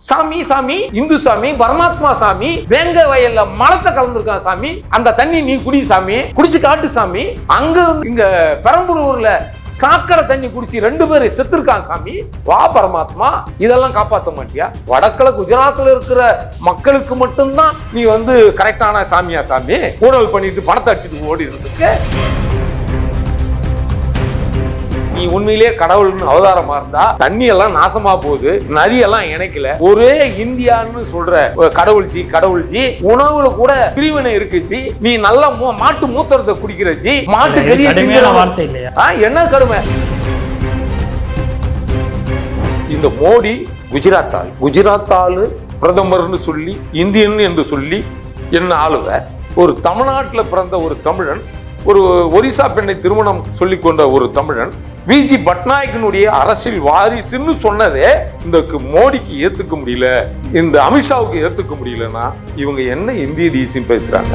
சாமி சாமி இந்து சாமி பரமாத்மா சாமி வேங்க வயல்ல மலத்தை கலந்துருக்கான் சாமி. அந்த தண்ணி நீ குடி சாமி குடிச்சு காட்டு சாமி. அங்க இங்க பெரம்பலூர்ல சாக்கடை தண்ணி குடிச்சு ரெண்டு பேர் செத்துருக்கான் சாமி. வா பரமாத்மா இதெல்லாம் காப்பாத்த மாட்டியா? வடக்குல குஜராத்ல இருக்கிற மக்களுக்கு மட்டும்தான் நீ வந்து கரெக்டான சாமியா சாமி? ஊழல் பண்ணிட்டு பணத்தை அடிச்சுட்டு ஓடி இருந்துக்கு நீ உண்மையிலேயே கடவுள்னு அவதாரமா இருந்தா தண்ணி எல்லாம் நாசமா போகுது நதி எல்லாம் இணைக்கல. ஒரே இந்தியான்னு சொல்ற ஒரு கடவுள் ஜி கடவுள் ஜி உணவுல கூட பிரிவினை இருக்கு ஜி நீ நல்லா மாட்டு மூத்திரத்தை குடிக்கிற ஜி. மாட்டு கறியை திங்கிற வார்த்தை இல்லையா? என்ன கடுமை? இந்த மோடி குஜராத் ஆள் குஜராத் ஆளு பிரதமர்னு சொல்லி இந்தியன் என்று சொல்லி என்ன ஆளுவ? ஒரு தமிழ்நாட்டில் பிறந்த ஒரு தமிழன் ஒரு ஒரிசா பெண்ணை திருமணம் சொல்லிக் கொண்ட ஒரு தமிழன் விஜி பட்நாயக்கனுடைய அரசியல் வாரிசுன்னு சொன்னதே இந்த மோடிக்கு ஏத்துக்க முடியல இந்த அமித்ஷாவுக்கு ஏத்துக்க முடியலன்னா இவங்க என்ன இந்திய தேசியம் பேசுறாங்க?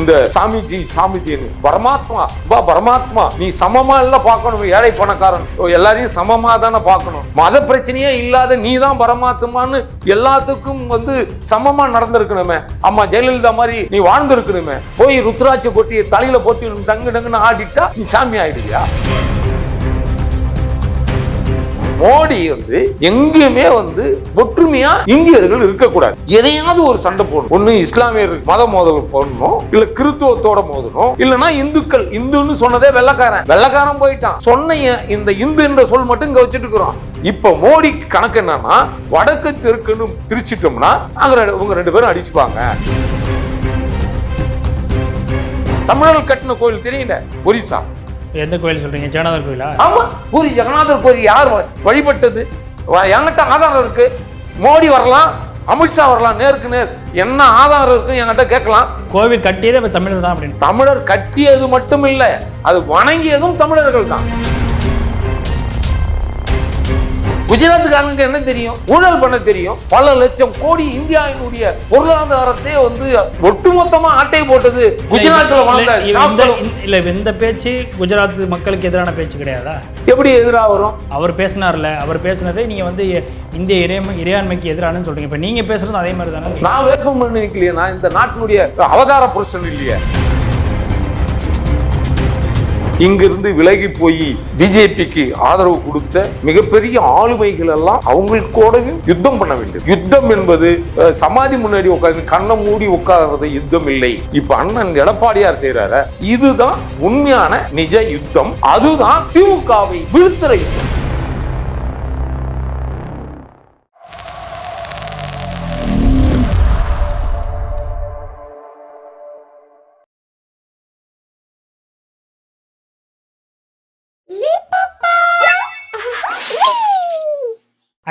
இந்த சாமிஜி சாமிஜின்னு பரமாத்மா பா பரமாத்மா நீ சமமா இல்ல பார்க்கணும் ஏழை பணக்காரன். ஓ, எல்லாரையும் சமமா தானே பார்க்கணும். மத பிரச்சனையே இல்லாத நீ தான் பரமாத்மான்னு எல்லாத்துக்கும் வந்து சமமா நடந்திருக்கணுமே. அம்மா ஜெயலலிதா மாதிரி நீ வாழ்ந்திருக்கணுமே. போய் ருத்ராட்சி கொட்டி தலையில போட்டு டங்கு டங்குன்னு ஆடிட்டா நீ சாமி ஆயிடுவியா? மோடி வந்து எங்கேயுமே வந்து ஒற்றுமையா இந்தியர்கள் இருக்கக்கூடாது. எதையாவது ஒரு சண்டை போடணும். ஒண்ணு இஸ்லாமியர் மத மோதல் போடணும் இல்ல கிறித்துவத்தோட மோதணும் இல்லனா இந்துக்கள் இந்துன்னு சொன்னதே வெள்ளக்காரன். வெள்ளக்காரன் போயிட்டான். சொன்ன இந்த இந்து என்ற சொல் மட்டும் இங்க வச்சுட்டு இருக்கிறோம் இப்ப மோடி கணக்கு என்னன்னா வடக்கு தெற்குன்னு பிரிச்சிட்டோம்னா அங்க ரெண்டு- இவங்க ரெண்டு பேரும் அடிச்சுப்பாங்க. தமிழர்கள் கட்டின கோயில் தெரியல. ஒரிசா. எந்த கோயில் சொல்றீங்க? ஜெகநாதர் கோயிலா? ஆமா பூரி ஜெகநாதர் கோயில் யார் வழிபட்டது? என்கிட்ட ஆதாரம் இருக்கு. மோடி வரலாம் அமித்ஷா வரலாம் நேருக்கு நேர். என்ன ஆதாரம் இருக்கு என்கிட்ட கேட்கலாம். கோவில் கட்டியதே தமிழர் தான் அப்படின்னு. தமிழர் கட்டியது மட்டும் இல்ல அது வணங்கியதும் தமிழர்கள் தான் குஜராத்துக்காரங்களுக்கு என்ன தெரியும்? ஊழல் பண்ண தெரியும். பல லட்சம் கோடி இந்தியாவினுடைய பொருளாதாரத்தை வந்து ஒட்டுமொத்தமா ஆட்டை போட்டது குஜராத்ல இல்ல, வாழ்ந்த இல்ல, இந்த- பேச்சு குஜராத் மக்களுக்கு எதிரான பேச்சு கிடையாதா? எப்படி எதிரா வரும்? அவர் பேசினார்ல அவர் பேசினதே நீங்க வந்து இந்திய இறைமை இறையாண்மைக்கு எதிரானு சொல்றீங்க. இப்ப நீங்க பேசுறதும் அதே மாதிரி தானே? நான் வேட்பு மனு நிக்கலையே நான் இந்த நாட்டினுடைய அவதார புருஷன் இல்லையே. இங்கிருந்து விலகி போய் பிஜேபிக்கு ஆதரவு கொடுத்த மிகப்பெரிய ஆளுமைகள் எல்லாம் அவங்களுக்கூடவே யுத்தம் பண்ண வேண்டும். யுத்தம் என்பது சமாதி முன்னாடி உட்கார்ந்து கண்ணை மூடி உட்கார்றது யுத்தம் இல்லை. இப்ப அண்ணன் எடப்பாடியார் செய்யறாரு இதுதான் உண்மையான நிஜ யுத்தம். அதுதான் திமுகவை வீழ்த்துற யுத்தம்.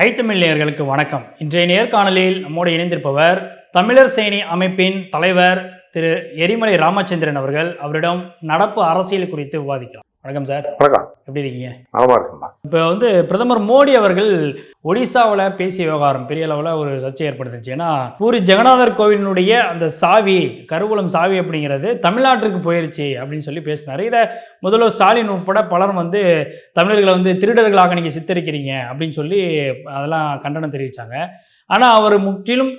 ஐத்தமிழ்நேயர்களுக்கு வணக்கம். இன்றைய நேர்காணலில் நம்மோடு இணைந்திருப்பவர் தமிழர் சேனி அமைப்பின் தலைவர் திரு எரிமலை ராமச்சந்திரன் அவர்கள். அவரிடம் நடப்பு அரசியல் குறித்து விவாதிக்கலாம். வணக்கம் சார். வணக்கம். எப்படி இருக்கீங்க? நலமா இருக்குமா இப்போ வந்து பிரதமர் மோடி அவர்கள் ஒடிசாவில் பேசிய விவகாரம் பெரிய அளவில் ஒரு சர்ச்சை ஏற்படுத்துச்சு. ஏன்னா பூரி ஜெகநாதர் கோவிலினுடைய அந்த சாவி கருவூலம் சாவி அப்படிங்கிறது தமிழ்நாட்டிற்கு போயிருச்சு அப்படின்னு சொல்லி பேசினார். இதை முதல்வர் ஸ்டாலின் உட்பட பலரும் வந்து தமிழர்களை வந்து திருடர்களாக நீங்கள் சித்தரிக்கிறீங்க அப்படின்னு சொல்லி அதெல்லாம் கண்டனம் தெரிவித்தாங்க ஆனால் அவர் முற்றிலும்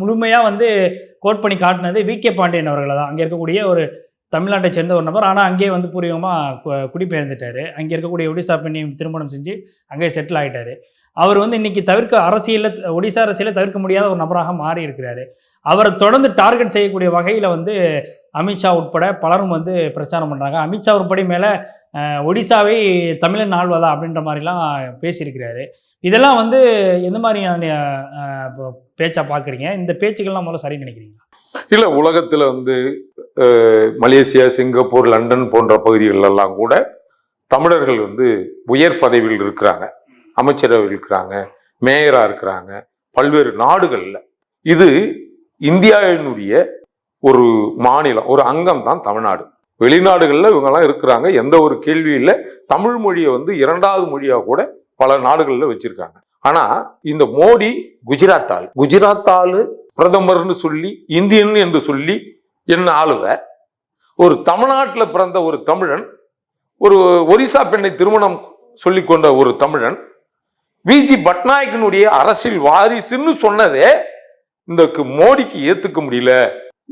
முழுமையாக வந்து கோட் பண்ணி காட்டினது வி கே பாண்டியன் அவர்களை தான் அங்கே இருக்கக்கூடிய ஒரு தமிழ்நாட்டை சேர்ந்த ஒரு நபர். ஆனால் அங்கேயே வந்து பூர்வீகமாக குடிபெயர்ந்துட்டாரு. அங்கே இருக்கக்கூடிய ஒடிசா பெண்ணையும் திருமணம் செஞ்சு அங்கேயே செட்டில் ஆகிட்டார் அவர் வந்து இன்னைக்கு தவிர்க்க அரசியலில் ஒடிசா அரசியலில் தவிர்க்க முடியாத ஒரு நபராக மாறி இருக்கிறாரு. அவரை தொடர்ந்து டார்கெட் செய்யக்கூடிய வகையில் வந்து அமித்ஷா உட்பட பலரும் வந்து பிரச்சாரம் பண்ணுறாங்க அமித்ஷா உட்படி மேலே ஒடிசாவை தமிழன் ஆழ்வதா அப்படின்ற மாதிரிலாம் பேசியிருக்கிறாரு. இதெல்லாம் வந்து எந்த மாதிரியான இப்போ பேச்சா பார்க்குறீங்க இந்த பேச்சுக்கள்லாம் முதல்ல சரி நினைக்கிறீங்களா? இல்லை உலகத்தில் வந்து மலேசியா சிங்கப்பூர் லண்டன் போன்ற பகுதிகளெல்லாம் கூட தமிழர்கள் வந்து உயர் பதவியில் இருக்கிறாங்க. அமைச்சரவையில் இருக்கிறாங்க. மேயராக இருக்கிறாங்க. பல்வேறு நாடுகளில். இது இந்தியாவினுடைய ஒரு மாநிலம் ஒரு அங்கம் தான் தமிழ்நாடு. வெளிநாடுகளில் இவங்கெல்லாம் இருக்கிறாங்க. எந்த ஒரு கேள்வியும் இல்லை. தமிழ் மொழியை வந்து இரண்டாவது மொழியாக கூட பல நாடுகளில் வச்சிருக்காங்க. ஆனா இந்த மோடி குஜராத் ஆள் குஜராத் ஆளு பிரதமர்னு சொல்லி இந்தியன் என்று சொல்லி என்ன ஆளுவ? ஒரு தமிழ்நாட்டில் பிறந்த ஒரு தமிழன் ஒரு ஒரிசா பெண்ணை திருமணம் சொல்லி கொண்ட ஒரு தமிழன் விஜி பட்நாயக்கனுடைய அரசியல் வாரிசுன்னு சொன்னதே இந்த மோடிக்கு ஏத்துக்க முடியல.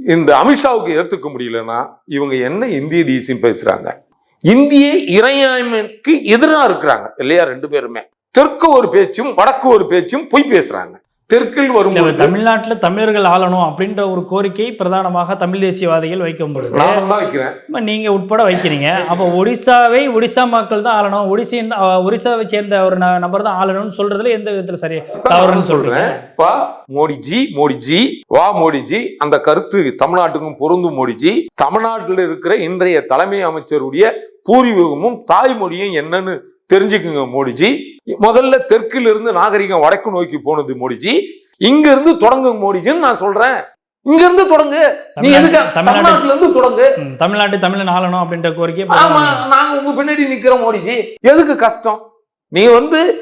இந்த அமித்ஷாவுக்கு ஏற்றுக்க முடியலன்னா இவங்க என்ன இந்திய தேசியம் பேசுறாங்க? இந்திய இறையாண்மைக்கு எதிராக இருக்கிறாங்க. இல்லையா? ரெண்டு பேருமே. தெற்கு ஒரு பேச்சும் வடக்கு ஒரு பேச்சும் பொய் பேசுறாங்க. தெற்கில் வரும்போது தமிழ்நாட்டுல தமிழர்கள் ஆளணும் அப்படின்ற ஒரு கோரிக்கை பிரதானமாக தமிழ் தேசியவாதிகள் வைக்கும் பொழுது தான் வைக்கிறேன். இப்ப நீங்க உட்பட வைக்கிறீங்க. அப்போ ஒடிசாவை ஒடிசா மக்கள் தான் ஆளணும். ஒடிசா ஒடிசாவை சேர்ந்த ஒரு நபர் தான் ஆளணும்னு சொல்றதுல எந்த விதத்துல சரி தவறுன்னு சொல்றேன். பா மோடிஜி மோடிஜி வா மோடிஜி அந்த கருத்து தமிழ்நாட்டுக்கும் பொருந்தும் மோடிஜி. தமிழ்நாட்டில் இருக்கிற இன்றைய தலைமை அமைச்சருடைய பூர்வீகமும் தாய்மொழியும் என்னன்னு தெரிஞ்சுக்குங்க மோடிஜி. முதல்ல தெற்கில் இருந்து நாகரிகம் வடக்கு நோக்கி போனது மோடிஜி. இங்க இருந்து தொடங்குங்க மோடிஜின்னு நான் சொல்றேன். இங்க இருந்து தொடங்கு. நீ எதுக்கு தமிழ்நாட்டு- தமிழ்நாட்டில இருந்து தொடங்கு தமிழ்நாட்டு தமிழன் ஆளணும் அப்படின்ற கோரிக்கை ஆமா. நாங்க உங்க பின்னாடி நிக்கிறோம் மோடிஜி. எதுக்கு கஷ்டம்? நீ வந்து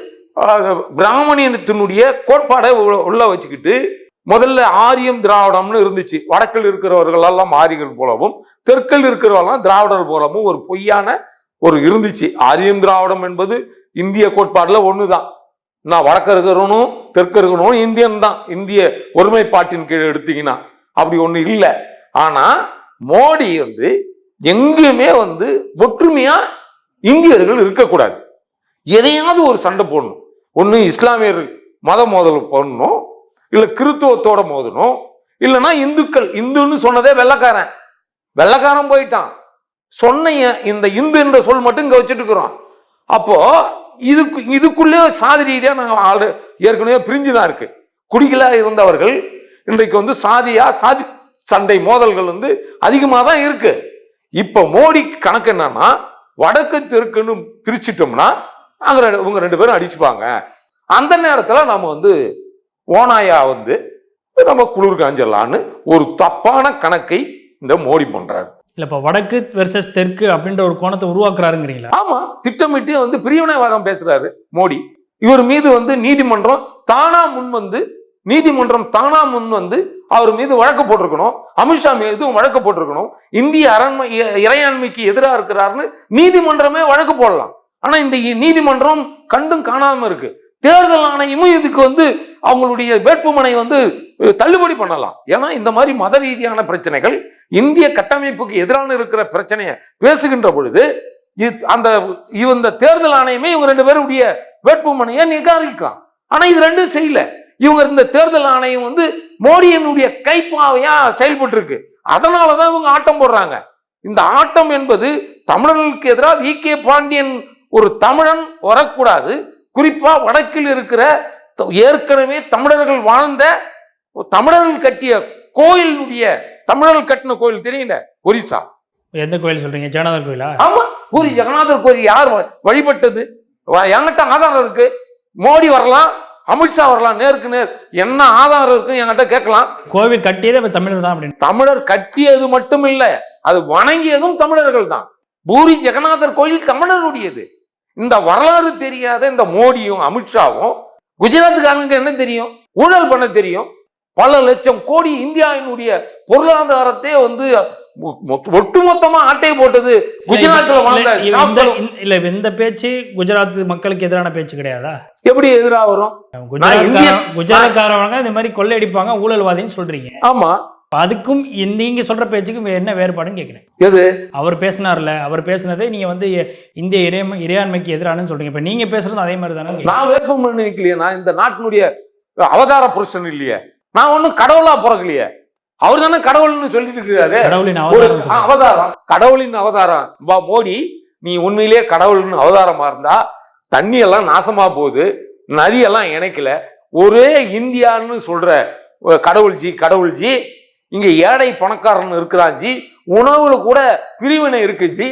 பிராமணியத்தினுடைய கோட்பாடை உள்ள- வச்சுக்கிட்டு முதல்ல ஆரியம் திராவிடம்னு இருந்துச்சு. வடக்கில் இருக்கிறவர்கள் எல்லாம் ஆரிகள் போலவும் தெற்கில் இருக்கிறவர்கள் திராவிடர் போலவும் ஒரு பொய்யான ஒரு இருந்துச்சு. ஆரியம் திராவிடம் என்பது இந்திய கோட்பாடுல தான் நான் வடக்க இருக்கிறவனும் தெற்கு இருக்கணும் இந்தியன் தான். இந்திய ஒருமைப்பாட்டின் கீழே எடுத்தீங்கன்னா அப்படி ஒன்று இல்லை. ஆனா மோடி வந்து எங்கேயுமே வந்து ஒற்றுமையா இந்தியர்கள் இருக்கக்கூடாது. எதையாவது ஒரு சண்டை போடணும். ஒன்று இஸ்லாமியர் மத மோதல் போடணும் இல்லை கிறித்துவத்தோட மோதணும். இல்லைன்னா இந்துக்கள் இந்துன்னு சொன்னதே வெள்ளக்காரன். வெள்ளைக்காரன் போயிட்டான். சொன்ன இந்த இந்து என்ற சொல் மட்டும் இங்கே வச்சுட்டு இருக்கிறோம் அப்போ இதுக்கு இதுக்குள்ளே சாதி ரீதியாக நாங்கள் ஆல்ரெ ஏற்கனவே பிரிஞ்சு தான் இருக்கு. குடிகளாக இருந்தவர்கள் இன்றைக்கு வந்து சாதியா சாதி சண்டை மோதல்கள் வந்து அதிகமாக தான் இருக்கு. இப்போ மோடி கணக்கு என்னன்னா வடக்கு தெற்குன்னு பிரிச்சிட்டோம்னா அங்கே ரெண்டு- இவங்க ரெண்டு பேரும் அடிச்சுப்பாங்க. அந்த நேரத்தில் நம்ம வந்து ஓனாயா வந்து நம்ம குளிர் காஞ்சிடலான்னு ஒரு தப்பான கணக்கை இந்த மோடி பண்ணுறாரு இல்ல இப்ப வடக்கு வெர்சஸ் தெற்கு அப்படின்ற ஒரு கோணத்தை உருவாக்குறாருங்கிறீங்களா? ஆமா திட்டமிட்டு வந்து பிரிவினைவாதம் பேசுறாரு மோடி. இவர் மீது வந்து நீதிமன்றம் தானா முன் வந்து நீதிமன்றம் தானா முன் வந்து அவர் மீது வழக்கு போட்டிருக்கணும். அமித்ஷா மீதும் வழக்கு போட்டிருக்கணும். இந்திய அரண்மை இ- இறையாண்மைக்கு எதிராக இருக்கிறாருன்னு நீதிமன்றமே வழக்கு போடலாம். ஆனா இந்த இ- நீதிமன்றம் கண்டும் காணாம இருக்கு. தேர்தல் ஆணையமும் இதுக்கு வந்து அவங்களுடைய வேட்புமனை வந்து தள்ளுபடி பண்ணலாம். ஏன்னா இந்த மாதிரி மத ரீதியான பிரச்சனைகள் இந்திய கட்டமைப்புக்கு எதிரான இருக்கிற பிரச்சனையை பேசுகின்ற பொழுது அந்த இந்த தேர்தல் ஆணையமே இவங்க ரெண்டு பேருடைய வேட்புமனையை நிகாரிக்கலாம் ஆனா இது ரெண்டும் செய்யல. இவங்க இந்த தேர்தல் ஆணையம் வந்து மோடியினுடைய கைப்பாவையா செயல்பட்டு இருக்கு அதனாலதான் இவங்க ஆட்டம் போடுறாங்க. இந்த ஆட்டம் என்பது தமிழர்களுக்கு எதிராக வி. கே. பாண்டியன் ஒரு தமிழன் வரக்கூடாது. குறிப்பா வடக்கில் இருக்கிற ஏற்கனவே தமிழர்கள் வாழ்ந்த தமிழர்கள் கட்டிய கோயிலினுடைய தமிழர்கள் கட்டின கோயில் தெரியல ஒரிசா. எந்த கோயில் சொல்றீங்க? ஜெகநாதர் கோயிலா? ஆமா பூரி ஜெகநாதர் கோயில் யார் வழிபட்டது? என்கிட்ட ஆதாரம் இருக்கு. மோடி வரலாம் அமித்ஷா வரலாம் நேருக்கு நேர். என்ன ஆதாரம் இருக்கு என்கிட்ட கேட்கலாம். கோவில் கட்டியதே இப்ப தமிழர் தான் அப்படின்னு. தமிழர் கட்டியது மட்டும் இல்ல அது வணங்கியதும் தமிழர்கள் தான். பூரி ஜெகநாதர் கோயில் தமிழருடையது. இந்த வரலாறு தெரியாத இந்த மோடியும் அமித்ஷாவும் குஜராத்துக்காரங்களுக்கு என்ன தெரியும்? ஊழல் பண்ண தெரியும். பல லட்சம் கோடி இந்தியாவினுடைய பொருளாதாரத்தை வந்து ஒட்டுமொத்தமா ஆட்டை போட்டது குஜராத்ல வாழ்ந்த இல்ல, இந்த- பேச்சு குஜராத் மக்களுக்கு எதிரான பேச்சு கிடையாதா? எப்படி எதிரா வரும்? குஜராத்காரவங்க இந்த மாதிரி கொள்ளையடிப்பாங்க ஊழல்வாதின்னு சொல்றீங்க. ஆமா. அதுக்கும் நீங்க சொல்ற பேச்சுக்கும் என்ன வேறுபாடுன்னு கேக்குறேன். எது? அவர் பேசினார்ல அவர் பேசினதே நீங்க வந்து இந்திய இறைமை இறையாண்மைக்கு எதிரானு சொல்றீங்க. இப்ப நீங்க பேசுறது அதே மாதிரி தானே நான் வேட்புமனு நிக்கலையே நான் இந்த நாட்டினுடைய அவதார புருஷன் இல்லையே. நான் ஒன்றும் கடவுளா பிறக்கலையே. அவர் தானே கடவுள்னு சொல்லிட்டு இருக்கிறாரு. கடவுளின் ஒரு அவதாரம் கடவுளின் அவதாரம். பா மோடி நீ உண்மையிலேயே கடவுள்னு அவதாரமா இருந்தா தண்ணி எல்லாம் நாசமா போகுது நதி எல்லாம் இணைக்கல. ஒரே இந்தியான்னு சொல்ற கடவுள் ஜி கடவுள் ஜி இங்க ஏழை பணக்காரன் இருக்கிறான் ஜி. உணவுல கூட பிரிவினை இருக்கு ஜி.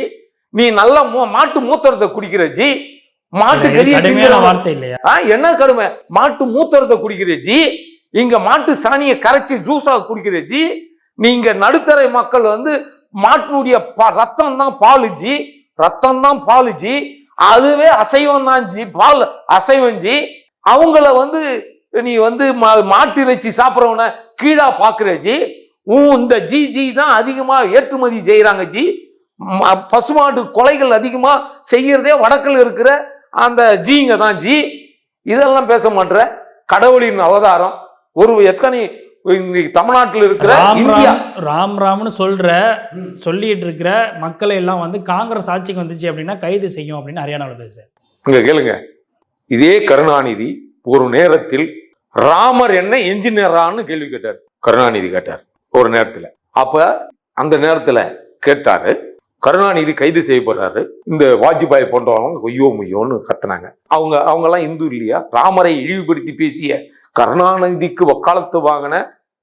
நீ நல்ல மாட்டு மூத்திரத்தை குடிக்கிற ஜி. மாட்டு கறியை என்ன கடுமை? மாட்டு மூத்திரத்தை குடிக்கிற ஜி. இங்க மாட்டு சாணியை கரைச்சி ஜூஸாக குடிக்கிறச்சி நீங்க நடுத்தரை மக்கள் வந்து மாட்டினுடைய ப- ரத்தம் தான் பாலுஜி ரத்தம் தான் பாலுஜி அதுவே அசைவம் தான் ஜி பால் அசைவஞ்சி அவங்கள வந்து நீ வந்து மா- மாட்டு இறைச்சி சாப்பிட்றவன கீழா பாக்குற உன் இந்த ஜி ஜி தான் அதிகமா ஏற்றுமதி செய்யறாங்க ஜி. ம- பசுமாட்டு கொலைகள் அதிகமா செய்யறதே வடக்கில் இருக்கிற அந்த ஜீங்க தான் ஜி. இதெல்லாம் பேச மாட்டேற கடவுளின் அவதாரம். ஒரு எத்தனை இன்னைக்கு தமிழ்நாட்டில் இருக்கிற இந்தியா ராம் ராம் ராம்னு சொல்ற சொல்லிட்டு இருக்கிற மக்களை எல்லாம் வந்து காங்கிரஸ் ஆட்சிக்கு வந்துச்சு அப்படின்னா கைது செய்யும் அப்படின்னு ஹரியானாவில் பேசுறாரு. இங்க கேளுங்க. இதே கருணாநிதி ஒரு நேரத்தில் ராமர் என்ன என்ஜினியரான்னு கேள்வி கேட்டார். கருணாநிதி கேட்டார் ஒரு நேரத்துல. அப்ப அந்த நேரத்துல கேட்டாரு கருணாநிதி கைது செய்யப்படுறாரு. இந்த வாஜ்பாய் போன்றவங்க கொய்யோ முய்யோன்னு கத்துனாங்க. அவங்க அவங்க எல்லாம் இந்து இல்லையா? ராமரை இழிவுபடுத்தி பேசிய கருணாநிதிக்கு வக்காலத்து வாங்கின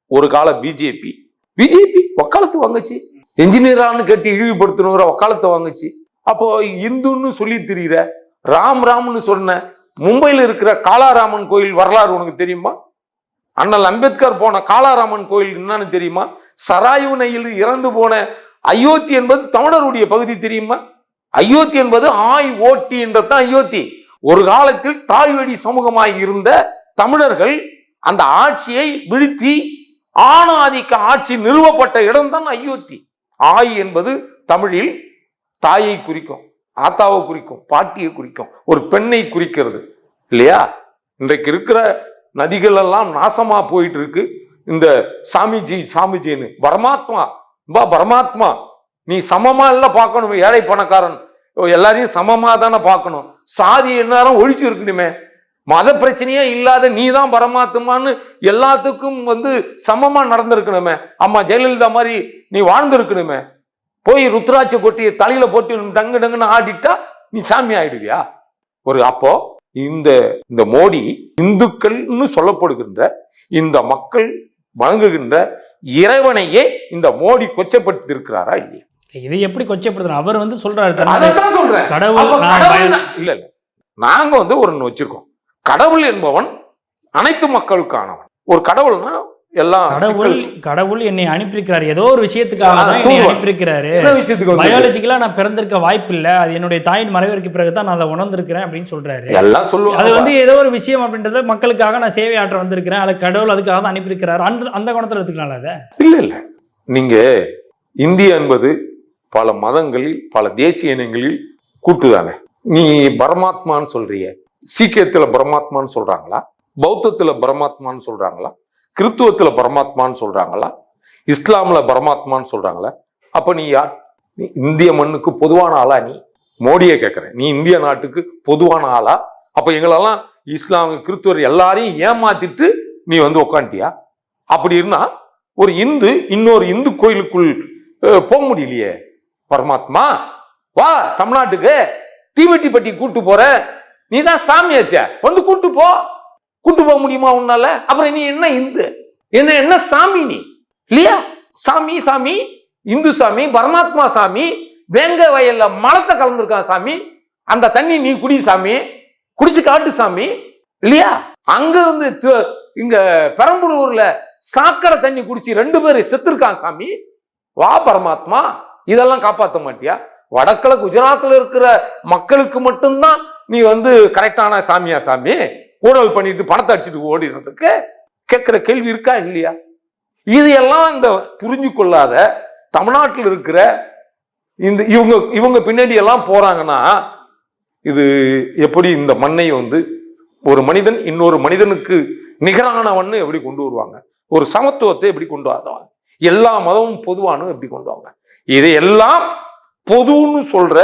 ஒரு கால பிஜேபி பிஜேபி வக்காலத்து வாங்குச்சு. என்ஜினியரானு கேட்டு இழிவுபடுத்தணுங்கிற வக்காலத்தை வாங்குச்சு. அப்போ இந்துன்னு சொல்லி தெரியுற ராம் ராம்னு சொன்ன மும்பையில் இருக்கிற காளாராமன் கோயில் வரலாறு உனக்கு தெரியுமா? அண்ணல் அம்பேத்கர் போன காளாராமன் கோயில் என்னன்னு தெரியுமா? சராயுனையில் இறந்து போன அயோத்தி என்பது தமிழருடைய பகுதி தெரியுமா? அயோத்தி என்பது ஆய் ஓட்டி என்றதான் அயோத்தி. ஒரு காலத்தில் தாய்வழி சமூகமாய் இருந்த தமிழர்கள் அந்த ஆட்சியை வீழ்த்தி ஆணாதிக்க ஆட்சி நிறுவப்பட்ட இடம்தான் அயோத்தி. ஆய் என்பது தமிழில் தாயை குறிக்கும் ஆத்தாவை குறிக்கும் பாட்டியை குறிக்கும் ஒரு பெண்ணை குறிக்கிறது இல்லையா? இன்றைக்கு இருக்கிற நதிகள் எல்லாம் நாசமா போயிட்டு இருக்கு இந்த சாமிஜி சாமிஜின்னு பரமாத்மா பா பரமாத்மா நீ சமமா எல்லாம் பார்க்கணும் ஏழை பணக்காரன் எல்லாரையும் சமமா தானே பார்க்கணும். சாதி எந்நேரம் ஒழிச்சு இருக்கணுமே மத பிரச்சனையே இல்லாத நீ தான் பரமாத்மான்னு எல்லாத்துக்கும் வந்து சமமா நடந்திருக்கணுமே. அம்மா ஜெயலலிதா மாதிரி நீ வாழ்ந்திருக்கணுமே. போய் ருத்ராட்ச கொட்டியை தலையில போட்டு டங்கு டங்குன்னு ஆடிட்டா நீ சாமி ஆயிடுவியா? ஒரு அப்போ இந்த இந்த மோடி இந்துக்கள்னு சொல்லப்படுகின்ற இந்த மக்கள் வணங்குகின்ற இறைவனையே இந்த மோடி கொச்சப்படுத்தி இருக்கிறாரா இல்லையா? இது எப்படி கொச்சப்படுத்தணும் அவர் வந்து சொல்றாரு கடவுள் இல்ல இல்ல. நாங்க வந்து ஒரு வச்சிருக்கோம். கடவுள் என்பவன் அனைத்து மக்களுக்கானவன். ஒரு கடவுள்னா எல்லாம் கடவுள். கடவுள் என்னை அனுப்பியிருக்கிறாரு. ஏதோ ஒரு விஷயத்துக்காக. அனுப்பியிருக்கிறாரு. பயாலஜிக்கலா நான் பிறந்திருக்க வாய்ப்பு இல்ல அது என்னுடைய தாயின் மறைவிற்கு பிறகு தான் நான் அதை உணர்ந்திருக்கிறேன் அப்படின்னு சொல்றாரு. எல்லாம் அது சொல்லுவாங்க வந்து ஏதோ ஒரு விஷயம் அப்படின்றத மக்களுக்காக நான் சேவை ஆற்ற வந்திருக்கிறேன். அது கடவுள் அதுக்காக தான் அனுப்பியிருக்கிறாரு. அந்த அந்த குணத்துல எடுத்துக்கலாம் அதை? இல்ல இல்ல. நீங்க இந்தியா என்பது பல மதங்களில் பல தேசிய இனங்களில் கூட்டுதானே? நீ பரமாத்மான்னு சொல்றிய. சீக்கியத்தில் பரமாத்மான்னு சொல்கிறாங்களா பௌத்தத்தில் பரமாத்மான்னு சொல்கிறாங்களா கிறித்துவத்தில் பரமாத்மான்னு சொல்கிறாங்களா இஸ்லாமில் பரமாத்மான்னு சொல்கிறாங்களா அப்போ நீ யார்? நீ இந்திய மண்ணுக்கு பொதுவான ஆளா நீ? மோடியை கேட்குறேன் நீ இந்திய நாட்டுக்கு பொதுவான ஆளா? அப்போ எங்களெல்லாம் இஸ்லாம் கிறித்துவர் எல்லாரையும் ஏமாத்திட்டு நீ வந்து உக்காண்டியா? அப்படி இருந்தால் ஒரு இந்து இன்னொரு இந்து கோயிலுக்குள் போக முடியலையே. பரமாத்மா வா தமிழ்நாட்டுக்கு. தீவெட்டிப்பட்டி கூட்டு போற நீ தான் சாமியாச்சே வந்து கூட்டு போ. கூட்டு போக முடியுமா உன்னால? அப்புறம் நீ என்ன இந்து? என்ன என்ன சாமி நீ? இல்லையா? சாமி சாமி இந்து சாமி பரமாத்மா சாமி வேங்க வயல்ல மலத்தை கலந்துருக்கான் சாமி அந்த தண்ணி நீ குடி சாமி குடிச்சு காட்டு சாமி இல்லையா? அங்க இருந்து இங்க பெரம்பலூர்ல சாக்கடை தண்ணி குடிச்சு ரெண்டு பேரும் செத்துருக்கான் சாமி. வா பரமாத்மா இதெல்லாம் காப்பாற்ற மாட்டியா? வடக்கில் குஜராத்தில் இருக்கிற மக்களுக்கு மட்டும்தான் நீ வந்து கரெக்டான சாமியா சாமி? ஊழல் பண்ணிட்டு பணத்தை அடிச்சுட்டு ஓடிடுறதுக்கு கேட்குற கேள்வி இருக்கா இல்லையா? இதையெல்லாம் இந்த புரிஞ்சு கொள்ளாத தமிழ்நாட்டில் இருக்கிற இந்த இவங்க இவங்க பின்னாடி எல்லாம் போறாங்கன்னா இது எப்படி இந்த மண்ணை வந்து ஒரு மனிதன் இன்னொரு மனிதனுக்கு நிகரானவன்னு எப்படி கொண்டு வருவாங்க? ஒரு சமத்துவத்தை எப்படி கொண்டு வருவாங்க? எல்லா மதமும் பொதுவானு எப்படி கொண்டு வாங்க இதையெல்லாம் பொதுன்னு சொல்ற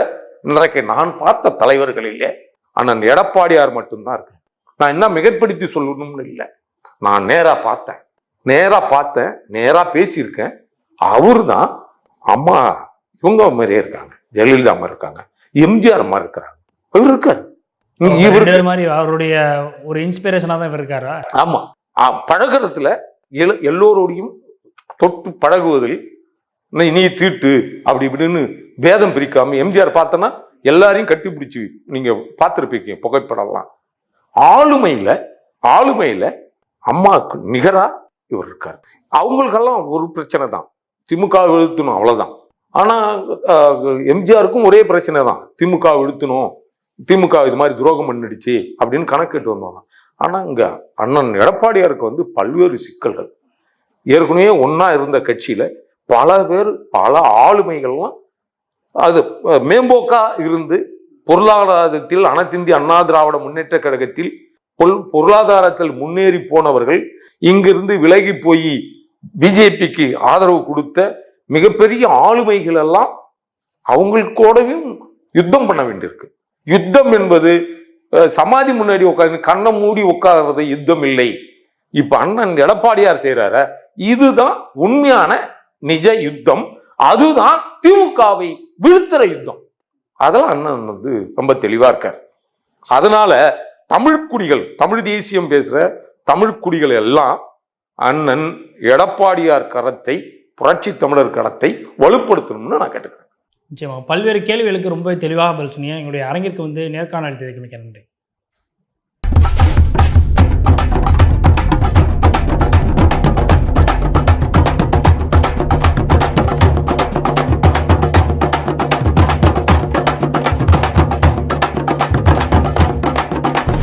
இன்றைக்கு நான் பார்த்த தலைவர்களிலே அண்ணன் எடப்பாடியார் மட்டும்தான் இருக்கு நான் என்ன மிகப்படுத்தி சொல்லணும்னு இல்லை. நான் நேரா பார்த்தேன். நேரா பார்த்தேன். நேரா பேசியிருக்கேன். அவர் தான் அம்மா இவங்க மாதிரியே இருக்காங்க. ஜெயலலிதா மாதிரி இருக்காங்க. எம்ஜிஆர் மாதிரி இருக்கிறாங்க. இவர் இருக்காரு. பேர் மாதிரி அவருடைய ஒரு இன்ஸ்பிரேஷனா தான் இவர் இருக்காரா? ஆமா. ஆ, பழகுறதுல எல் எல்லோரோடையும் தொட்டு பழகுவதில் நீ தீட்டு அப்படி இப்படின்னு பேதம் பிரிக்காம எம்ஜிஆர் பார்த்தோன்னா எல்லாரையும் கட்டிப்பிடிச்சி நீங்கள் பார்த்துருப்பீங்க புகைப்படம்லாம். ஆளுமையில் ஆளுமையில் அம்மாவுக்கு நிகராக இவர் இருக்கார். அவங்களுக்கெல்லாம் ஒரு பிரச்சனை தான். திமுக விழுத்தணும் அவ்வளோதான் ஆனால் எம்ஜிஆருக்கும் ஒரே பிரச்சனை தான். திமுக விழுத்தணும் திமுக இது மாதிரி துரோகம் பண்ணிடுச்சு அப்படின்னு கணக்கிட்டு வந்தோம் ஆனால் இங்கே அண்ணன் எடப்பாடியாருக்கு வந்து பல்வேறு சிக்கல்கள். ஏற்கனவே ஒன்றா இருந்த கட்சியில் பல பேர் பல ஆளுமைகள்லாம் அது மேம்போக்காக மேம்போக்கா இருந்து பொருளாதாரத்தில் அனைத்திந்திய அண்ணா திராவிட முன்னேற்ற கழகத்தில் பொல் பொருளாதாரத்தில் முன்னேறி போனவர்கள் இங்கிருந்து விலகி போய் பிஜேபிக்கு ஆதரவு கொடுத்த மிகப்பெரிய ஆளுமைகள் எல்லாம் அவங்களுக்கூடவும் யுத்தம் பண்ண வேண்டியிருக்கு. யுத்தம் என்பது சமாதி முன்னாடி உட்காந்து கண்ணை மூடி உட்கார்றது யுத்தம் இல்லை. இப்ப அண்ணன் எடப்பாடியார் செய்கிறார இதுதான் உண்மையான நிஜ யுத்தம். அதுதான் திமுகவை வீழ்த்துற யுத்தம். அதெல்லாம் அண்ணன் வந்து ரொம்ப தெளிவாக இருக்கார். அதனால தமிழ்குடிகள் தமிழ் தேசியம் பேசுகிற தமிழ்குடிகள் எல்லாம் அண்ணன் எடப்பாடியார் கரத்தை புரட்சி தமிழர் கரத்தை வலுப்படுத்தணும்னு நான் கேட்டுக்கிறேன். நிச்சயமா பல்வேறு கேள்விகளுக்கு ரொம்ப தெளிவாக பதில் சொன்னீங்க. எங்களுடைய அரங்கிற்கு வந்து நேர்காணல் தெரிவிக்க மிக்க நன்றி.